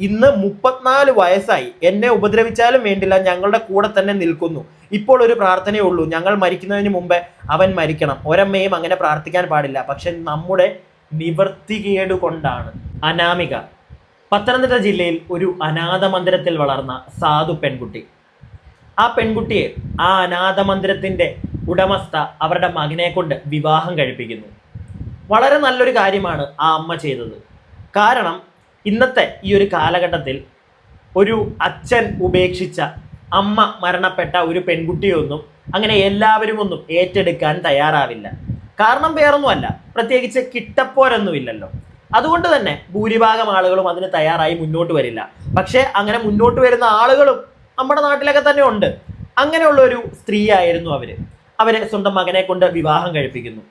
ഇന്ന് മുപ്പത്തിനാല് വയസ്സായി. എന്നെ ഉപദ്രവിച്ചാലും വേണ്ടില്ല ഞങ്ങളുടെ കൂടെ തന്നെ നിൽക്കുന്നു. ഇപ്പോൾ ഒരു പ്രാർത്ഥനയേ ഉള്ളൂ. ഞങ്ങൾ മരിക്കുന്നതിന് മുമ്പേ അവൻ മരിക്കണം. ഒരമ്മയും അങ്ങനെ പ്രാർത്ഥിക്കാൻ പാടില്ല. പക്ഷെ നമ്മുടെ നിവർത്തികേട് കൊണ്ടാണ്. അനാമിക. പത്തനംതിട്ട ജില്ലയിൽ ഒരു അനാഥ മന്ദിരത്തിൽ വളർന്ന സാധു പെൺകുട്ടി. ആ പെൺകുട്ടിയെ ആ അനാഥ മന്ദിരത്തിന്റെ ഉടമസ്ഥ അവരുടെ മകനെ കൊണ്ട് വിവാഹം കഴിപ്പിക്കുന്നു. വളരെ നല്ലൊരു കാര്യമാണ് ആ അമ്മ ചെയ്തത്. കാരണം ഇന്നത്തെ ഈ ഒരു കാലഘട്ടത്തിൽ ഒരു അച്ഛൻ ഉപേക്ഷിച്ച അമ്മ മരണപ്പെട്ട ഒരു പെൺകുട്ടിയൊന്നും അങ്ങനെ എല്ലാവരും ഒന്നും ഏറ്റെടുക്കാൻ തയ്യാറാവില്ല. കാരണം വേറൊന്നുമല്ല പ്രത്യേകിച്ച് കിട്ടപ്പോരൊന്നുമില്ലല്ലോ. അതുകൊണ്ട് തന്നെ ഭൂരിഭാഗം ആളുകളും അതിന് തയ്യാറായി മുന്നോട്ട് വരില്ല. പക്ഷേ അങ്ങനെ മുന്നോട്ട് വരുന്ന ആളുകളും നമ്മുടെ നാട്ടിലൊക്കെ തന്നെ ഉണ്ട്. അങ്ങനെയുള്ള ഒരു സ്ത്രീ ആയിരുന്നു അവർ. അവരെ സ്വന്തം മകനെ കൊണ്ട് വിവാഹം കഴിപ്പിക്കുന്നു.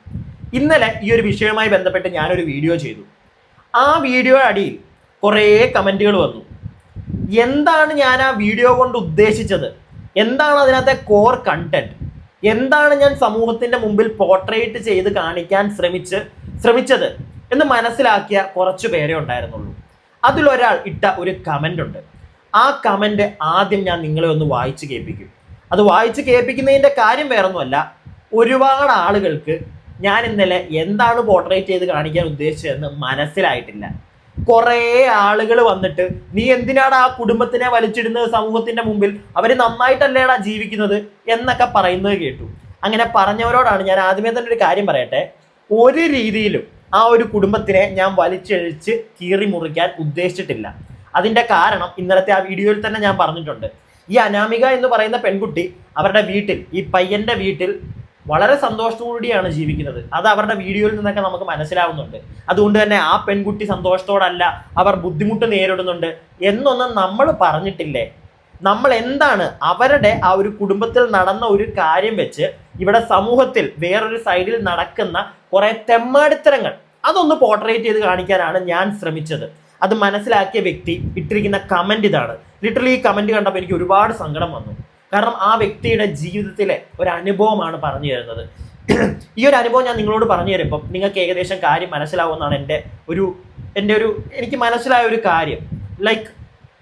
ഇന്നലെ ഈ ഒരു വിഷയവുമായി ബന്ധപ്പെട്ട് ഞാനൊരു വീഡിയോ ചെയ്തു. ആ വീഡിയോ അടിയിൽ കുറേ കമന്റുകൾ വന്നു. എന്താണ് ഞാൻ ആ വീഡിയോ കൊണ്ട് ഉദ്ദേശിച്ചത്? എന്താണ് അതിനകത്തെ കോർ കണ്ടന്റ് എന്താണ് ഞാൻ സമൂഹത്തിന്റെ മുമ്പിൽ പോർട്രേറ്റ് ചെയ്ത് കാണിക്കാൻ ശ്രമിച്ച് ശ്രമിച്ചത് എന്ന് മനസ്സിലാക്കിയ കുറച്ചു പേരെ ഉണ്ടായിരുന്നുള്ളൂ. അതിലൊരാൾ ഇട്ട ഒരു കമന്റ് ഉണ്ട്. ആ കമന്റ് ആദ്യം ഞാൻ നിങ്ങളെ ഒന്ന് വായിച്ച് കേൾപ്പിക്കും. അത് വായിച്ച് കേൾപ്പിക്കുന്നതിന്റെ കാര്യം വേറൊന്നുമല്ല. ഒരുപാട് ആളുകൾക്ക് ഞാൻ ഇന്നലെ എന്താണ് പോർട്രേറ്റ് ചെയ്ത് കാണിക്കാൻ ഉദ്ദേശിച്ചതെന്ന് മനസ്സിലായിട്ടില്ല. കുറേ ആളുകൾ വന്നിട്ട് നീ എന്തിനാണ് ആ കുടുംബത്തിനെ വലിച്ചിടുന്നത് സമൂഹത്തിന്റെ മുമ്പിൽ? അവർ നന്നായിട്ടല്ലേടാ ജീവിക്കുന്നത്? എന്നൊക്കെ പറയുന്നത് കേട്ടു. അങ്ങനെ പറഞ്ഞവരോടാണ് ഞാൻ ആദ്യമേ തന്നെ ഒരു കാര്യം പറയട്ടെ. ഒരു രീതിയിലും ആ ഒരു കുടുംബത്തിനെ ഞാൻ വലിച്ചഴിച്ച് കീറി മുറിക്കാൻ ഉദ്ദേശിച്ചിട്ടില്ല. അതിന്റെ കാരണം ഇന്നലത്തെ ആ വീഡിയോയിൽ തന്നെ ഞാൻ പറഞ്ഞിട്ടുണ്ട്. ഈ അനാമിക എന്ന് പറയുന്ന പെൺകുട്ടി അവരുടെ വീട്ടിൽ ഈ പയ്യന്റെ വീട്ടിൽ വളരെ സന്തോഷത്തോടുകൂടിയാണ് ജീവിക്കുന്നത്. അത് അവരുടെ വീഡിയോയിൽ നിന്നൊക്കെ നമുക്ക് മനസ്സിലാവുന്നുണ്ട്. അതുകൊണ്ട് തന്നെ ആ പെൺകുട്ടി സന്തോഷത്തോടല്ല അവർ ബുദ്ധിമുട്ട് നേരിടുന്നുണ്ട് എന്നൊന്നും നമ്മൾ പറഞ്ഞിട്ടില്ലേ? നമ്മൾ എന്താണ് അവരുടെ ആ ഒരു കുടുംബത്തിൽ നടന്ന ഒരു കാര്യം വെച്ച് ഇവിടെ സമൂഹത്തിൽ വേറൊരു സൈഡിൽ നടക്കുന്ന കുറെ തെമ്മാടിത്തരങ്ങൾ അതൊന്ന് പോർട്രേറ്റ് ചെയ്ത് കാണിക്കാനാണ് ഞാൻ ശ്രമിച്ചത്. അത് മനസ്സിലാക്കിയ വ്യക്തി ഇട്ടിരിക്കുന്ന കമന്റ് ഇതാണ്. ലിറ്ററലി ഈ കമന്റ് കണ്ടപ്പോൾ എനിക്ക് ഒരുപാട് സങ്കടം വന്നു. കാരണം ആ വ്യക്തിയുടെ ജീവിതത്തിലെ ഒരു അനുഭവമാണ് പറഞ്ഞു തരുന്നത്. ഈ ഒരു അനുഭവം ഞാൻ നിങ്ങളോട് പറഞ്ഞു തരുമ്പം നിങ്ങൾക്ക് ഏകദേശം കാര്യം മനസ്സിലാവുമെന്നാണ് എന്റെ ഒരു എന്റെ ഒരു എനിക്ക് മനസ്സിലായ ഒരു കാര്യം. ലൈക്ക്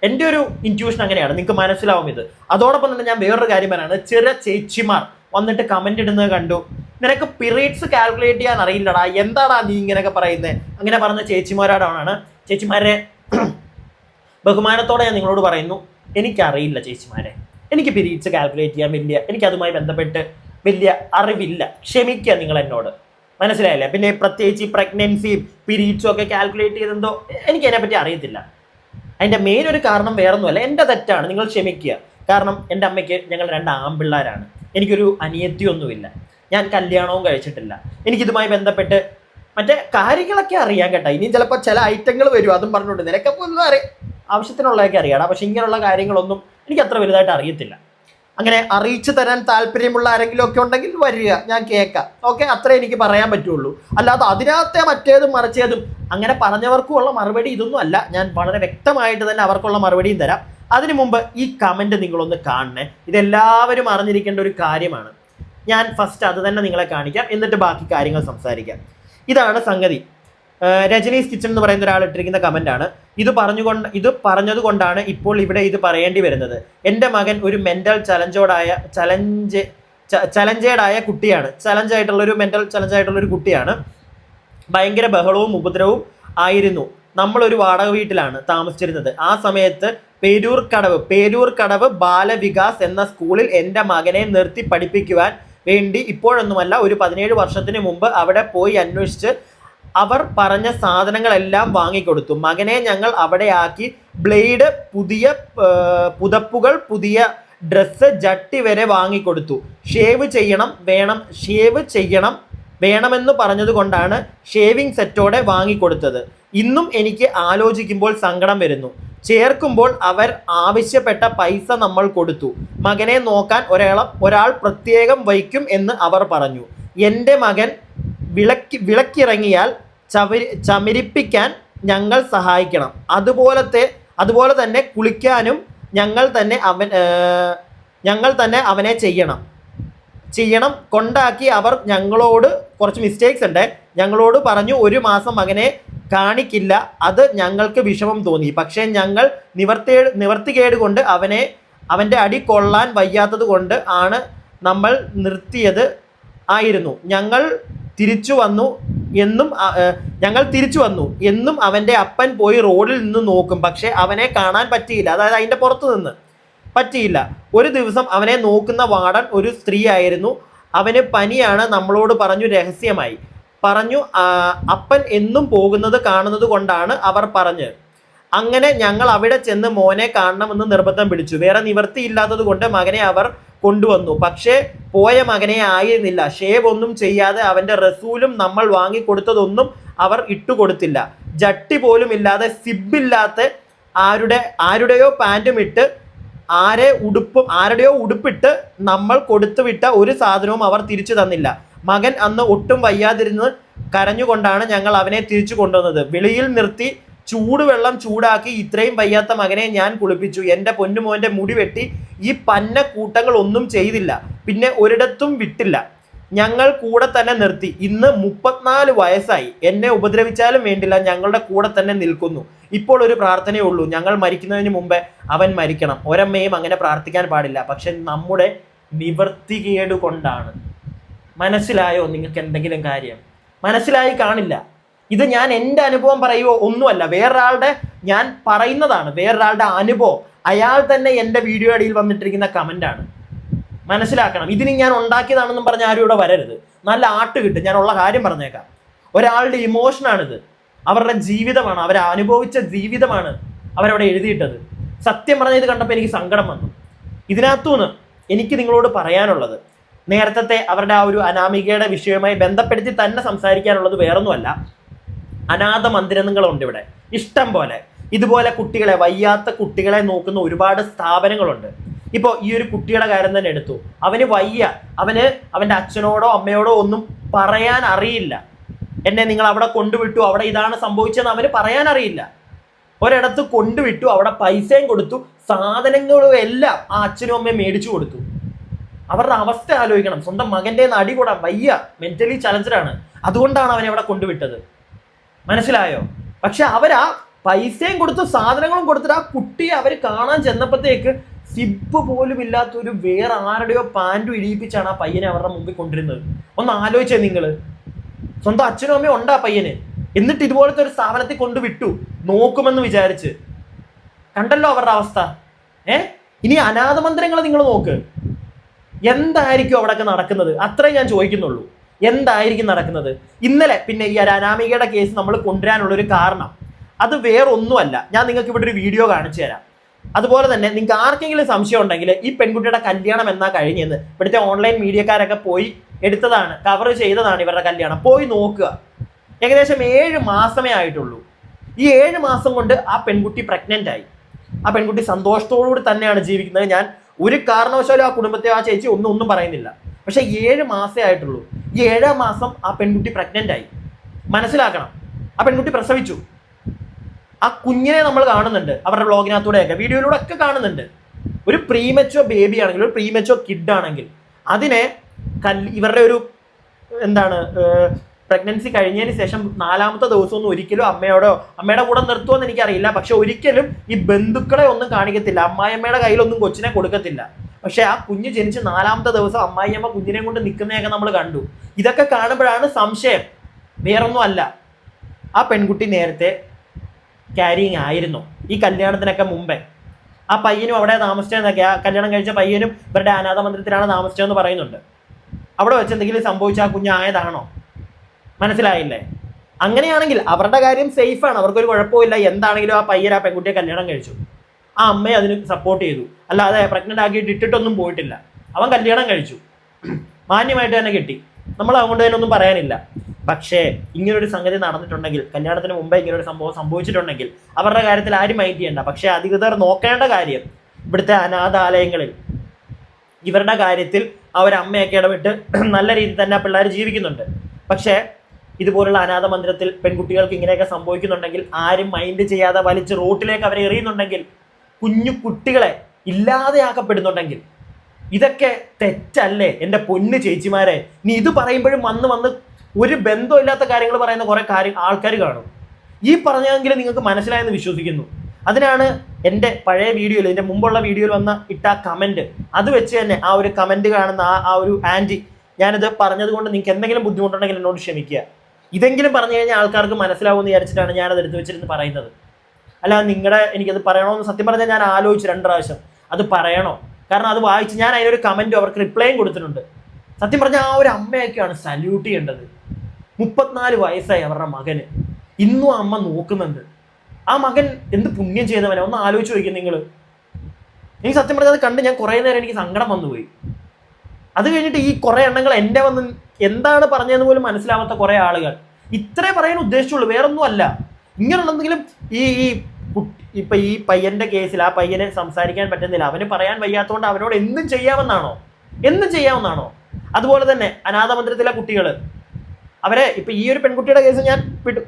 എന്റെ ഒരു ഇന്റ്യൂഷൻ അങ്ങനെയാണ്. നിങ്ങൾക്ക് മനസ്സിലാവും ഇത്. അതോടൊപ്പം തന്നെ ഞാൻ വേറൊരു കാര്യം പറയാണ്. ചെറിയ ചേച്ചിമാർ വന്നിട്ട് കമന്റ് ഇടുന്നത് കണ്ടു. നിനക്ക് പീരീഡ്സ് കാൽക്കുലേറ്റ് ചെയ്യാൻ അറിയില്ലടാ. എന്താടാ നീ ഇങ്ങനെയൊക്കെ പറയുന്നത് അങ്ങനെ പറഞ്ഞ ചേച്ചിമാരോടാണ് ചേച്ചിമാരെ ബഹുമാനത്തോടെ ഞാൻ നിങ്ങളോട് പറയുന്നു. എനിക്കറിയില്ല ചേച്ചിമാരെ. എനിക്ക് പിരീഡ്സ് കാൽക്കുലേറ്റ് ചെയ്യാൻ വലിയ എനിക്ക് അതുമായി ബന്ധപ്പെട്ട് വലിയ അറിവില്ല. ക്ഷമിക്കുക നിങ്ങൾ എന്നോട്. മനസ്സിലായില്ലേ? പിന്നെ പ്രത്യേകിച്ച് ഈ പ്രഗ്നൻസിയും പിരീഡ്സും ഒക്കെ കാൽക്കുലേറ്റ് ചെയ്തെന്തോ എനിക്ക് അതിനെപ്പറ്റി അറിയത്തില്ല. അതിന്റെ മെയിൻ ഒരു കാരണം വേറൊന്നുമല്ല. എന്റെ തെറ്റാണ്. നിങ്ങൾ ക്ഷമിക്കുക കാരണം എന്റെ അമ്മയ്ക്ക് ഞങ്ങൾ രണ്ട് ആൺപിള്ളേരാണ്. എനിക്കൊരു അനിയത്തിയൊന്നുമില്ല. ഞാൻ കല്യാണവും കഴിച്ചിട്ടില്ല. എനിക്കിതുമായി ബന്ധപ്പെട്ട് മറ്റേ കാര്യങ്ങളൊക്കെ അറിയാൻ കേട്ടോ. ഇനിയും ചിലപ്പോൾ ചില ഐറ്റങ്ങൾ വരും. അതും പറഞ്ഞുകൊണ്ട് നിനക്കപ്പോൾ ഒന്നും അറിയാം ആവശ്യത്തിനുള്ളതൊക്കെ അറിയാടാ. പക്ഷെ ഇങ്ങനെയുള്ള കാര്യങ്ങളൊന്നും എനിക്ക് അത്ര വലുതായിട്ട് അറിയത്തില്ല. അങ്ങനെ അറിയിച്ചു തരാൻ താല്പര്യമുള്ള ആരെങ്കിലും ഒക്കെ ഉണ്ടെങ്കിൽ വരിക ഞാൻ കേൾക്കാം. ഓക്കെ അത്രേ എനിക്ക് പറയാൻ പറ്റുള്ളൂ. അല്ലാതെ അതിനകത്തെ മറ്റേതും മറിച്ചേതും അങ്ങനെ പറഞ്ഞവർക്കും ഉള്ള മറുപടി ഇതൊന്നും അല്ല. ഞാൻ വളരെ വ്യക്തമായിട്ട് തന്നെ അവർക്കുള്ള മറുപടിയും തരാം. അതിനു മുമ്പ് ഈ കമന്റ് നിങ്ങളൊന്ന് കാണണേ. ഇതെല്ലാവരും അറിഞ്ഞിരിക്കേണ്ട ഒരു കാര്യമാണ്. ഞാൻ ഫസ്റ്റ് അത് തന്നെ നിങ്ങളെ കാണിക്കാം. എന്നിട്ട് ബാക്കി കാര്യങ്ങൾ സംസാരിക്കാം. ഇതാണ് സംഗതി. രജനീസ് കിച്ചൺ എന്ന് പറയുന്ന ഒരാൾ ഇട്ടിരിക്കുന്ന കമന്റ് ആണ്. ഇത് പറഞ്ഞുകൊണ്ട് ഇത് പറഞ്ഞതുകൊണ്ടാണ് ഇപ്പോൾ ഇവിടെ ഇത് പറയേണ്ടി വരുന്നത്. എന്റെ മകൻ ഒരു മെന്റൽ ചലഞ്ചോടായ ചലഞ്ച് ചലഞ്ചേഡായ കുട്ടിയാണ്. ചലഞ്ച് ആയിട്ടുള്ള ഒരു മെന്റൽ ചലഞ്ച് ആയിട്ടുള്ള ഒരു കുട്ടിയാണ്. ഭയങ്കര ബഹളവും ഉപദ്രവവും ആയിരുന്നു. നമ്മളൊരു വാടക വീട്ടിലാണ് താമസിച്ചിരുന്നത്. ആ സമയത്ത് പേരൂർ കടവ് പേരൂർ കടവ് ബാലവികാസ് എന്ന സ്കൂളിൽ എന്റെ മകനെ നിർത്തി പഠിപ്പിക്കുവാൻ വേണ്ടി ഇപ്പോഴൊന്നുമല്ല ഒരു പതിനേഴ് വർഷത്തിന് മുമ്പ് അവിടെ പോയി അന്വേഷിച്ച് അവർ പറഞ്ഞ സാധനങ്ങളെല്ലാം വാങ്ങിക്കൊടുത്തു. മകനെ ഞങ്ങൾ അവിടെ ആക്കി ബ്ലേഡ് പുതിയ പുതപ്പുകൾ പുതിയ ഡ്രസ്സ് ജട്ടി വരെ വാങ്ങിക്കൊടുത്തു. ഷേവ് ചെയ്യണം വേണം ഷേവ് ചെയ്യണം വേണമെന്ന് പറഞ്ഞതുകൊണ്ടാണ് ഷേവിംഗ് സെറ്റോടെ വാങ്ങിക്കൊടുത്തത്. ഇന്നും എനിക്ക് ആലോചിക്കുമ്പോൾ സങ്കടം വരുന്നു. ചേർക്കുമ്പോൾ അവർ ആവശ്യപ്പെട്ട പൈസ നമ്മൾ കൊടുത്തു. മകനെ നോക്കാൻ ഒരാൾ ഒരാൾ പ്രത്യേകം വയ്ക്കും എന്ന് അവർ പറഞ്ഞു. എന്റെ മകൻ വിളക്കി വിളക്കിറങ്ങിയാൽ ചവരി ചമരിപ്പിക്കാൻ ഞങ്ങൾ സഹായിക്കണം. അതുപോലത്തെ അതുപോലെ തന്നെ കുളിക്കാനും ഞങ്ങൾ തന്നെ അവൻ ഞങ്ങൾ തന്നെ അവനെ ചെയ്യണം. ചെയ്യണം. കൊണ്ടാക്കി അവർ ഞങ്ങളോട് കുറച്ച് മിസ്റ്റേക്സ് ഉണ്ട്. ഞങ്ങളോട് പറഞ്ഞു ഒരു മാസം മകനെ കാണിക്കില്ല. അത് ഞങ്ങൾക്ക് വിഷമം തോന്നി. പക്ഷേ ഞങ്ങൾ നിവർത്തി നിവർത്തികേട് കൊണ്ട് അവനെ അവന്റെ അടി കൊള്ളാൻ വയ്യാത്തത് കൊണ്ട് ആണ് നമ്മൾ നിർത്തിയത് ആയിരുന്നു. ഞങ്ങൾ തിരിച്ചു വന്നു എന്നും ഞങ്ങൾ തിരിച്ചു വന്നു എന്നും അവന്റെ അപ്പൻ പോയി റോഡിൽ നിന്ന് നോക്കും. പക്ഷേ അവനെ കാണാൻ പറ്റിയില്ല. അതായത് അതിന്റെ പുറത്ത് നിന്ന് പറ്റിയില്ല. ഒരു ദിവസം അവനെ നോക്കുന്ന വാടൻ ഒരു സ്ത്രീ ആയിരുന്നു അവന് പനിയാണ് നമ്മളോട് പറഞ്ഞു രഹസ്യമായി. പറഞ്ഞു അപ്പൻ എന്നും പോകുന്നത് കാണുന്നത് കൊണ്ടാണ് അവർ പറഞ്ഞത് അങ്ങനെ ഞങ്ങൾ അവിടെ ചെന്ന് മോനെ കാണണമെന്ന് നിർബന്ധം പിടിച്ചു. വേറെ നിവൃത്തിയില്ലാത്തത് കൊണ്ട് മകനെ അവർ കൊണ്ടുവന്നു. പക്ഷേ പോയ മകനെ ആയിരുന്നില്ല. ഷേവ് ഒന്നും ചെയ്യാതെ അവന്റെ റസൂലും നമ്മൾ വാങ്ങിക്കൊടുത്തതൊന്നും അവർ ഇട്ടുകൊടുത്തില്ല. ജട്ടി പോലും ഇല്ലാതെ സിബില്ലാത്ത ആരുടെ ആരുടെയോ പാന്റും ഇട്ട് ആരെ ഉടുപ്പും ആരുടെയോ ഉടുപ്പിട്ട് നമ്മൾ കൊടുത്തുവിട്ട ഒരു സാധനവും അവർ തിരിച്ചു തന്നില്ല. മകൻ അന്ന് ഒട്ടും വയ്യാതിരുന്ന് കരഞ്ഞുകൊണ്ടാണ് ഞങ്ങൾ അവനെ തിരിച്ചു കൊണ്ടുവന്നത്. വെളിയിൽ നിർത്തി ചൂടുവെള്ളം ചൂടാക്കി ഇത്രയും വയ്യാത്ത മകനെ ഞാൻ കുളിപ്പിച്ചു. എന്റെ പൊന്നുമോന്റെ മുടി വെട്ടി ഈ പന്ന കൂട്ടങ്ങൾ ഒന്നും ചെയ്തില്ല. പിന്നെ ഒരിടത്തും വിട്ടില്ല. ഞങ്ങൾ കൂടെ തന്നെ നിർത്തി. ഇന്ന് മുപ്പത്തിനാല് വയസ്സായി. എന്നെ ഉപദ്രവിച്ചാലും വേണ്ടില്ല. ഞങ്ങളുടെ കൂടെ തന്നെ നിൽക്കുന്നു. ഇപ്പോൾ ഒരു പ്രാർത്ഥനയേ ഉള്ളൂ. ഞങ്ങൾ മരിക്കുന്നതിന് മുമ്പേ അവൻ മരിക്കണം. ഒരമ്മയും അങ്ങനെ പ്രാർത്ഥിക്കാൻ പാടില്ല. പക്ഷെ നമ്മുടെ നിവർത്തികേട് കൊണ്ടാണ്. മനസ്സിലായോ നിങ്ങൾക്ക് എന്തെങ്കിലും കാര്യം? മനസ്സിലായി കാണില്ല. ഇത് ഞാൻ എന്റെ അനുഭവം പറയുമോ ഒന്നുമല്ല. വേറൊരാളുടെ ഞാൻ പറയുന്നതാണ്. വേറൊരാളുടെ അനുഭവം. അയാൾ തന്നെ എന്റെ വീഡിയോ അടിയിൽ വന്നിട്ടിരിക്കുന്ന കമന്റാണ് മനസ്സിലാക്കണം. ഇതിന് ഞാൻ ഉണ്ടാക്കിയതാണെന്നും പറഞ്ഞ ആരും ഇവിടെ വരരുത്. നല്ല ആട്ട് കിട്ടും. ഞാൻ ഉള്ള കാര്യം പറഞ്ഞേക്കാം. ഒരാളുടെ ഇമോഷനാണിത് അവരുടെ ജീവിതമാണ്. അവർ അനുഭവിച്ച ജീവിതമാണ് അവരവിടെ എഴുതിയിട്ടത്. സത്യം പറഞ്ഞ ഇത് കണ്ടപ്പോൾ എനിക്ക് സങ്കടം വന്നു. ഇതിനകത്തുനിന്ന് എനിക്ക് നിങ്ങളോട് പറയാനുള്ളത് നേരത്തെ അവരുടെ ആ ഒരു അനാമികയുടെ വിഷയവുമായി ബന്ധപ്പെടുത്തി തന്നെ സംസാരിക്കാനുള്ളത് വേറൊന്നുമല്ല. അനാഥ മന്ദിരങ്ങളുണ്ട് ഇവിടെ. ഇഷ്ടം പോലെ. ഇതുപോലെ കുട്ടികളെ വയ്യാത്ത കുട്ടികളെ നോക്കുന്ന ഒരുപാട് സ്ഥാപനങ്ങളുണ്ട്. ഇപ്പോൾ ഈ ഒരു കുട്ടിയുടെ കാര്യം തന്നെ എടുത്തു. അവന് വയ്യ. അവന് അവന്റെ അച്ഛനോടോ അമ്മയോടോ ഒന്നും പറയാൻ അറിയില്ല. എന്നെ നിങ്ങൾ അവിടെ കൊണ്ടുവിട്ടു. അവിടെ ഇതാണ് സംഭവിച്ചതെന്ന് അവന് പറയാൻ അറിയില്ല. ഒരിടത്ത് കൊണ്ടുവിട്ടു. അവിടെ പൈസയും കൊടുത്തു. സാധനങ്ങളും എല്ലാം ആ അച്ഛനും അമ്മയും മേടിച്ചു കൊടുത്തു. അവരുടെ അവസ്ഥ ആലോചിക്കണം. സ്വന്തം മകന്റെ നടി കൂടാൻ വയ്യ. മെന്റലി ചലഞ്ചഡാണ് അതുകൊണ്ടാണ് അവനെ അവിടെ കൊണ്ടുവിട്ടത്. മനസ്സിലായോ? പക്ഷെ അവരാ പൈസയും കൊടുത്ത് സാധനങ്ങളും കൊടുത്തിട്ട് ആ കുട്ടിയെ അവർ കാണാൻ ചെന്നപ്പോഴത്തേക്ക് സിപ്പ് പോലും ഇല്ലാത്ത ഒരു വേറെ ആരുടെയോ പാന്റും ഇടിയിപ്പിച്ചാണ് ആ പയ്യനെ അവരുടെ മുമ്പിൽ കൊണ്ടിരുന്നത് ഒന്ന് ആലോചിച്ചേ നിങ്ങൾ സ്വന്തം അച്ഛനും അമ്മയും ഉണ്ടാ പയ്യന്. എന്നിട്ട് ഇതുപോലത്തെ ഒരു സ്ഥാപനത്തിൽ കൊണ്ട് വിട്ടു. നോക്കുമെന്ന് വിചാരിച്ച്. കണ്ടല്ലോ അവരുടെ അവസ്ഥ. ഏ? ഇനി അനാഥ മന്ദിരങ്ങൾ നിങ്ങൾ നോക്ക്. എന്തായിരിക്കും അവിടെയൊക്കെ നടക്കുന്നത്? അത്രേ ഞാൻ ചോദിക്കുന്നുള്ളൂ. എന്തായിരിക്കും നടക്കുന്നത്? ഇന്നലെ പിന്നെ ഈ അനാമികയുടെ കേസ് നമ്മൾ കൊണ്ടുവരാനുള്ള ഒരു കാരണം. അത് വേറൊന്നുമല്ല. ഞാൻ നിങ്ങൾക്ക് ഇവിടെ ഒരു വീഡിയോ കാണിച്ചു തരാം. അതുപോലെ തന്നെ നിങ്ങൾക്ക് ആർക്കെങ്കിലും സംശയം ഉണ്ടെങ്കിൽ ഈ പെൺകുട്ടിയുടെ കല്യാണം എന്നാ കഴിഞ്ഞെന്ന് ഇവിടുത്തെ ഓൺലൈൻ മീഡിയക്കാരൊക്കെ പോയി എടുത്തതാണ് കവർ ചെയ്തതാണ് ഇവരുടെ കല്യാണം. പോയി നോക്കുക. ഏകദേശം ഏഴ് മാസമേ ആയിട്ടുള്ളൂ. ഈ ഏഴ് മാസം കൊണ്ട് ആ പെൺകുട്ടി പ്രഗ്നന്റ് ആയി. ആ പെൺകുട്ടി സന്തോഷത്തോടുകൂടി തന്നെയാണ് ജീവിക്കുന്നത്. ഞാൻ ഒരു കാരണവശാലും ആ കുടുംബത്തെ ആ ചേച്ചി ഒന്നും ഒന്നും പറയുന്നില്ല. പക്ഷേ ഏഴ് മാസമേ ആയിട്ടുള്ളൂ. ഈ ഏഴാം മാസം ആ പെൺകുട്ടി പ്രഗ്നന്റ് ആയി. മനസ്സിലാക്കണം. ആ പെൺകുട്ടി പ്രസവിച്ചു. ആ കുഞ്ഞിനെ നമ്മൾ കാണുന്നുണ്ട്. അവരുടെ വ്ളോഗിനകത്തൂടെയൊക്കെ വീഡിയോയിലൂടെ ഒക്കെ കാണുന്നുണ്ട്. ഒരു പ്രീമച്ചോ ബേബി ആണെങ്കിൽ ഒരു പ്രീമച്ചോ കിഡ് ആണെങ്കിൽ അതിനെ ഇവരുടെ ഒരു എന്താണ് പ്രഗ്നൻസി കഴിഞ്ഞതിന് ശേഷം നാലാമത്തെ ദിവസമൊന്നും ഒരിക്കലും അമ്മയോടോ അമ്മയുടെ കൂടെ നിർത്തുമെന്ന് എനിക്കറിയില്ല. പക്ഷെ ഒരിക്കലും ഈ ബന്ധുക്കളെ ഒന്നും കാണിക്കത്തില്ല. അമ്മായിയമ്മയുടെ കയ്യിലൊന്നും കൊച്ചിനെ കൊടുക്കത്തില്ല. പക്ഷെ ആ കുഞ്ഞ് ജനിച്ച് നാലാമത്തെ ദിവസം അമ്മായിയമ്മ കുഞ്ഞിനെ കൊണ്ട് നിൽക്കുന്നതൊക്കെ നമ്മൾ കണ്ടു. ഇതൊക്കെ കാണുമ്പോഴാണ് സംശയം. വേറൊന്നും അല്ല ആ പെൺകുട്ടി നേരത്തെ ക്യാരിങ് ആയിരുന്നു. ഈ കല്യാണത്തിനൊക്കെ മുമ്പേ. ആ പയ്യനും അവിടെ താമസിച്ചതെന്നൊക്കെ ആ കല്യാണം കഴിച്ച പയ്യനും ഇവരുടെ അനാഥ മന്ദിരത്തിലാണ് താമസിച്ചതെന്ന് പറയുന്നുണ്ട്. അവിടെ വെച്ച് എന്തെങ്കിലും സംഭവിച്ച ആ കുഞ്ഞായതാണോ മനസ്സിലായില്ലേ? അങ്ങനെയാണെങ്കിൽ അവരുടെ കാര്യം സേഫാണ് അവർക്കൊരു കുഴപ്പമില്ല എന്താണെങ്കിലും ആ പയ്യൻ ആ പെൺകുട്ടിയെ കല്യാണം കഴിച്ചു. ആ അമ്മയെ അതിന് സപ്പോർട്ട് ചെയ്തു. അല്ലാതെ പ്രഗ്നന്റ് ആക്കിയിട്ട് ഇട്ടിട്ടൊന്നും പോയിട്ടില്ല. അവൻ കല്യാണം കഴിച്ചു. മാന്യമായിട്ട് തന്നെ കിട്ടി. നമ്മൾ അതുകൊണ്ട് തന്നെ ഒന്നും പറയാനില്ല. പക്ഷേ ഇങ്ങനൊരു സംഗതി നടന്നിട്ടുണ്ടെങ്കിൽ കല്യാണത്തിന് മുമ്പേ ഇങ്ങനൊരു സംഭവം സംഭവിച്ചിട്ടുണ്ടെങ്കിൽ അവരുടെ കാര്യത്തിൽ ആരും മൈൻഡ് ചെയ്യണ്ട. പക്ഷേ അധികൃതർ നോക്കേണ്ട കാര്യം ഇവിടുത്തെ അനാഥാലയങ്ങളിൽ ഇവരുടെ കാര്യത്തിൽ അവരമ്മയൊക്കെ ഇടപെട്ട് നല്ല രീതിയിൽ തന്നെ പിള്ളേർ ജീവിക്കുന്നുണ്ട്. പക്ഷേ ഇതുപോലുള്ള അനാഥ മന്ദിരത്തിൽ പെൺകുട്ടികൾക്ക് ഇങ്ങനെയൊക്കെ സംഭവിക്കുന്നുണ്ടെങ്കിൽ ആരും മൈൻഡ് ചെയ്യാതെ വലിച്ച് റോട്ടിലേക്ക് അവരെ എറിയുന്നുണ്ടെങ്കിൽ കുഞ്ഞു കുട്ടികളെ ഇല്ലാതെയാക്കപ്പെടുന്നുണ്ടെങ്കിൽ ഇതൊക്കെ തെറ്റല്ലേ? എന്റെ പൊന്ന് ചേച്ചിമാരെ നീ ഇത് പറയുമ്പോഴും വന്ന് വന്ന് ഒരു ബന്ധമില്ലാത്ത കാര്യങ്ങൾ പറയുന്ന കുറേ കാര്യം ആൾക്കാർ കാണും. ഈ പറഞ്ഞതെങ്കിലും നിങ്ങൾക്ക് മനസ്സിലായെന്ന് വിശ്വസിക്കുന്നു. അതിനാണ് എന്റെ പഴയ വീഡിയോയിൽ എന്റെ മുമ്പുള്ള വീഡിയോയിൽ വന്ന ഇട്ട കമന്റ് അത് വെച്ച് തന്നെ ആ ഒരു കമന്റ് കാണുന്ന ആ ആ ഒരു ആന്റി ഞാനിത് പറഞ്ഞത് കൊണ്ട് നിങ്ങൾക്ക് എന്തെങ്കിലും ബുദ്ധിമുട്ടുണ്ടെങ്കിൽ എന്നോട് ക്ഷമിക്കുക. ഇതെങ്കിലും പറഞ്ഞു കഴിഞ്ഞാൽ ആൾക്കാർക്ക് മനസ്സിലാവുമെന്ന് വിചാരിച്ചിട്ടാണ് ഞാനത് എടുത്തു വെച്ചിരുന്ന് പറയുന്നത്. അല്ല നിങ്ങളുടെ എനിക്കത് പറയണമെന്ന് സത്യം പറഞ്ഞാൽ ഞാൻ ആലോചിച്ചു രണ്ട് പ്രാവശ്യം. അത് പറയണോ? കാരണം അത് വായിച്ച് ഞാൻ അതിനൊരു കമന്റും അവർക്ക് റിപ്ലൈയും കൊടുത്തിട്ടുണ്ട്. സത്യം പറഞ്ഞാൽ ആ ഒരു അമ്മയൊക്കെയാണ് സല്യൂട്ട് ചെയ്യേണ്ടത്. മുപ്പത്തിനാല് വയസ്സായി അവരുടെ മകന്. ഇന്നും അമ്മ നോക്കുന്നുണ്ട്. ആ മകൻ എന്ത് പുണ്യം ചെയ്തവനെ ഒന്ന് ആലോചിച്ച് നോക്കിയും നിങ്ങൾ എനിക്ക് സത്യം പറഞ്ഞാൽ അത് കണ്ട് ഞാൻ കുറേ നേരം എനിക്ക് സങ്കടം വന്നുപോയി. അത് കഴിഞ്ഞിട്ട് ഈ കുറേ എണ്ണങ്ങൾ എന്റെ വന്ന് എന്താണ് പറഞ്ഞതെന്ന് പോലും മനസ്സിലാവാത്ത കുറേ ആളുകൾ. ഇത്രേ പറയാൻ ഉദ്ദേശിച്ചുള്ളൂ വേറൊന്നും അല്ല. ഇങ്ങനെയുള്ള എന്തെങ്കിലും ഈ ഈ ഇപ്പൊ ഈ പയ്യന്റെ കേസിൽ ആ പയ്യനെ സംസാരിക്കാൻ പറ്റുന്നില്ല. അവന് പറയാൻ വയ്യാത്തതുകൊണ്ട് അവനോട് എന്തും ചെയ്യാമെന്നാണോ എന്തും ചെയ്യാമെന്നാണോ അതുപോലെ തന്നെ അനാഥ മന്ദിരത്തിലെ കുട്ടികൾ അവരെ ഇപ്പൊ ഈ ഒരു പെൺകുട്ടിയുടെ കേസ് ഞാൻ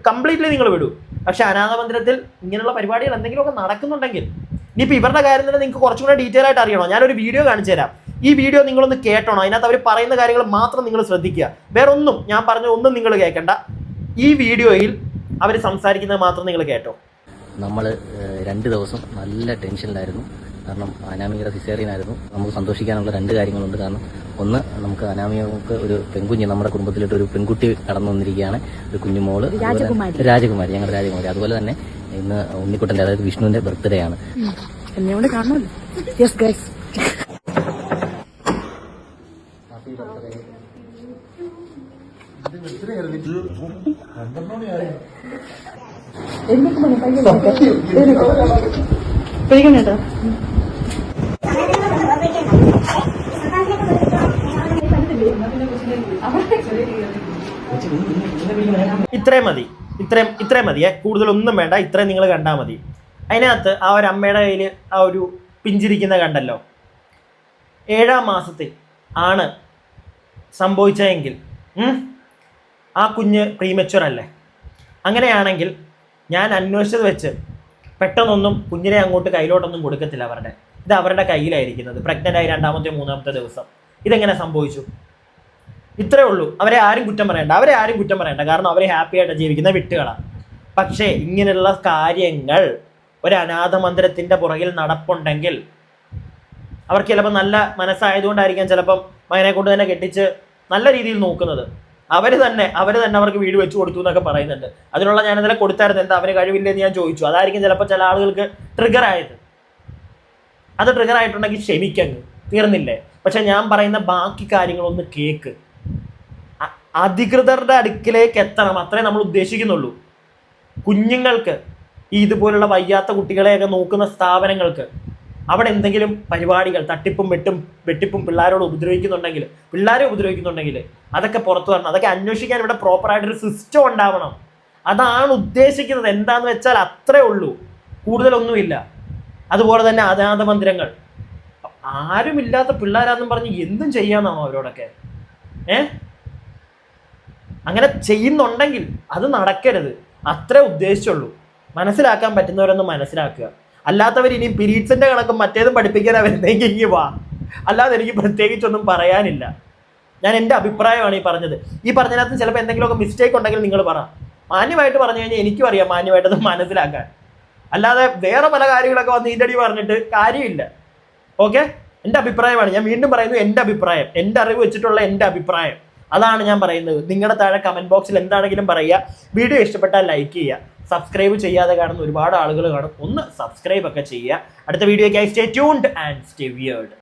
കംപ്ലീറ്റ്ലി നിങ്ങൾ വിടൂ. പക്ഷെ അനാഥ മന്ദിരത്തിൽ ഇങ്ങനെയുള്ള പരിപാടികൾ എന്തെങ്കിലുമൊക്കെ നടക്കുന്നുണ്ടെങ്കിൽ ഇനിയിപ്പോൾ ഇവരുടെ കാര്യം തന്നെ നിങ്ങൾക്ക് കുറച്ചും കൂടെ ഡീറ്റെയിൽ ആയിട്ട് അറിയണോ? ഞാനൊരു വീഡിയോ കാണിച്ചു തരാം. ഈ വീഡിയോ നിങ്ങളൊന്ന് കേട്ടോണം? അതിനകത്ത് അവർ പറയുന്ന കാര്യങ്ങൾ മാത്രം നിങ്ങൾ ശ്രദ്ധിക്കുക. വേറെ ഒന്നും ഞാൻ പറഞ്ഞ ഒന്നും നിങ്ങൾ കേൾക്കണ്ട ഈ വീഡിയോയിൽ അവർ സംസാരിക്കുന്നത് മാത്രം നിങ്ങൾ കേട്ടോ. നമ്മൾ രണ്ട് ദിവസം നല്ല ടെൻഷനിലായിരുന്നു. കാരണം അനാമികയുടെ സിസേറിയൻ ആയിരുന്നു നമുക്ക് സന്തോഷിക്കാനുള്ള രണ്ട് കാര്യങ്ങളുണ്ട്. കാരണം ഒന്ന് നമുക്ക് അനാമികൾക്ക് ഒരു പെൺകുഞ്ഞ് നമ്മുടെ കുടുംബത്തിലോട്ട് ഒരു പെൺകുട്ടി കടന്നു വന്നിരിക്കുകയാണ്. ഒരു കുഞ്ഞുമോൾ രാജകുമാരി. ഞങ്ങളുടെ രാജകുമാരി. അതുപോലെ തന്നെ ഇന്ന് ഉണ്ണിക്കുട്ടന്റെ അതായത് വിഷ്ണുവിന്റെ ബർത്ത്ഡേ ആണ് എന്നെ കൊണ്ട് കാണണമല്ലോ യെസ് ഗൈസ് പേടിക്കണേട്ടോ ഇത്രയും മതി. ഇത്രയും ഇത്രയും മതിയേ. കൂടുതലൊന്നും വേണ്ട. ഇത്രയും നിങ്ങൾ കണ്ടാൽ മതി. അതിനകത്ത് ആ ഒരു അമ്മയുടെ കയ്യിൽ ആ ഒരു പിഞ്ചിരിക്കുന്ന കണ്ടല്ലോ. ഏഴാം മാസത്തിൽ ആണ് സംഭവിച്ചതെങ്കിൽ ഉം, ആ കുഞ്ഞ് പ്രീമച്വർ അല്ലേ? അങ്ങനെയാണെങ്കിൽ ഞാൻ അന്വേഷിച്ചത് വെച്ച് പെട്ടെന്നൊന്നും കുഞ്ഞിനെ അങ്ങോട്ട് കയ്യിലോട്ടൊന്നും കൊടുക്കത്തില്ല അവരുടെ. ഇത് അവരുടെ കയ്യിലായിരിക്കുന്നത്. പ്രഗ്നന്റ് ആയി രണ്ടാമത്തെ മൂന്നാമത്തെ ദിവസം. ഇതെങ്ങനെ സംഭവിച്ചു? ഇത്രേ ഉള്ളൂ. അവരെ ആരും കുറ്റം പറയണ്ട. അവരെ ആരും കുറ്റം പറയണ്ട. കാരണം അവരെ ഹാപ്പി ആയിട്ട് ജീവിക്കുന്ന വിട്ടുകളാണ് പക്ഷേ ഇങ്ങനെയുള്ള കാര്യങ്ങൾ ഒരു അനാഥ മന്ദിരത്തിന്റെ പുറകിൽ നടപ്പുണ്ടെങ്കിൽ അവർക്ക് ചിലപ്പോൾ നല്ല മനസ്സായതുകൊണ്ടായിരിക്കാം ചിലപ്പം മകനെ കൊണ്ട് തന്നെ കെട്ടിച്ച് നല്ല രീതിയിൽ നോക്കുന്നത്. അവർ തന്നെ അവർ തന്നെ അവർക്ക് വീട് വെച്ച് കൊടുത്തു എന്നൊക്കെ പറയുന്നുണ്ട്. അതിനുള്ള ഞാൻ ഇന്നലെ കൊടുത്തായിരുന്നു. എന്താ അവന് കഴിവില്ലെന്ന് ഞാൻ ചോദിച്ചു. അതായിരിക്കും ചിലപ്പോൾ ചില ആളുകൾക്ക് ട്രിഗർ ആയത്. അത് ട്രിഗർ ആയിട്ടുണ്ടെങ്കിൽ ക്ഷമിക്കങ്ങ്. തീർന്നില്ലേ? പക്ഷെ ഞാൻ പറയുന്ന ബാക്കി കാര്യങ്ങളൊന്ന് കേക്ക്. അധികൃതരുടെ അടുക്കിലേക്ക് എത്തണം. അത്രേ നമ്മൾ ഉദ്ദേശിക്കുന്നുള്ളൂ. കുഞ്ഞുങ്ങൾക്ക് ഈ ഇതുപോലുള്ള വയ്യാത്ത കുട്ടികളെയൊക്കെ നോക്കുന്ന സ്ഥാപനങ്ങൾക്ക് അവിടെ എന്തെങ്കിലും പരിപാടികൾ തട്ടിപ്പും വെട്ടും വെട്ടിപ്പും പിള്ളേരോട് ഉപദ്രവിക്കുന്നുണ്ടെങ്കിൽ പിള്ളേരെ ഉപദ്രവിക്കുന്നുണ്ടെങ്കിൽ അതൊക്കെ പുറത്തു വരണം. അതൊക്കെ അന്വേഷിക്കാൻ ഇവിടെ പ്രോപ്പറായിട്ടൊരു സിസ്റ്റം ഉണ്ടാവണം. അതാണ് ഉദ്ദേശിക്കുന്നത്. എന്താണെന്ന് വെച്ചാൽ അത്രേ ഉള്ളൂ. കൂടുതലൊന്നുമില്ല. അതുപോലെ തന്നെ അനാഥ മന്ദിരങ്ങൾ. ആരുമില്ലാത്ത പിള്ളേരാന്നും പറഞ്ഞ് എന്തും ചെയ്യാന്നാണോ അവരോടൊക്കെ? ഏ? അങ്ങനെ ചെയ്യുന്നുണ്ടെങ്കിൽ അത് നടക്കരുത്. അത്രേ ഉദ്ദേശിച്ചുള്ളൂ. മനസ്സിലാക്കാൻ പറ്റുന്നവരൊന്ന് മനസ്സിലാക്കുക. അല്ലാത്തവർ ഇനിയും പിരീഡ്സിന്റെ കണക്കും മറ്റേതും പഠിപ്പിക്കാൻ വരുന്നെങ്കിൽ ഇങ്ങ് വാ. അല്ലാതെ എനിക്ക് പ്രത്യേകിച്ചൊന്നും പറയാനില്ല. ഞാൻ എന്റെ അഭിപ്രായമാണ് ഈ പറഞ്ഞത്. ഈ പറഞ്ഞതിനകത്ത് ചിലപ്പോൾ എന്തെങ്കിലുമൊക്കെ മിസ്റ്റേക്ക് ഉണ്ടെങ്കിൽ നിങ്ങൾ പറ. മാന്യമായിട്ട് പറഞ്ഞു കഴിഞ്ഞാൽ എനിക്കും അറിയാം മാന്യമായിട്ടത് മനസ്സിലാക്കാൻ. അല്ലാതെ വേറെ പല കാര്യങ്ങളൊക്കെ വന്ന് ഇതിന്റെ പറഞ്ഞിട്ട് കാര്യമില്ല. ഓക്കെ? എന്റെ അഭിപ്രായമാണ്. ഞാൻ വീണ്ടും പറയുന്നു എന്റെ അഭിപ്രായം. എന്റെ അറിവ് വെച്ചിട്ടുള്ള എന്റെ അഭിപ്രായം. അതാണ് ഞാൻ പറയുന്നത്. നിങ്ങളുടെ താഴെ കമന്റ് ബോക്സിൽ എന്താണെങ്കിലും പറയുക. വീഡിയോ ഇഷ്ടപ്പെട്ടാൽ ലൈക്ക് ചെയ്യുക. സബ്സ്ക്രൈബ് ചെയ്യാതെ കാണുന്ന ഒരുപാട് ആളുകൾ കാണും. ഒന്ന് സബ്സ്ക്രൈബ് ഒക്കെ ചെയ്യുക. അടുത്ത വീഡിയോയ്ക്കായി stay tuned and stay weird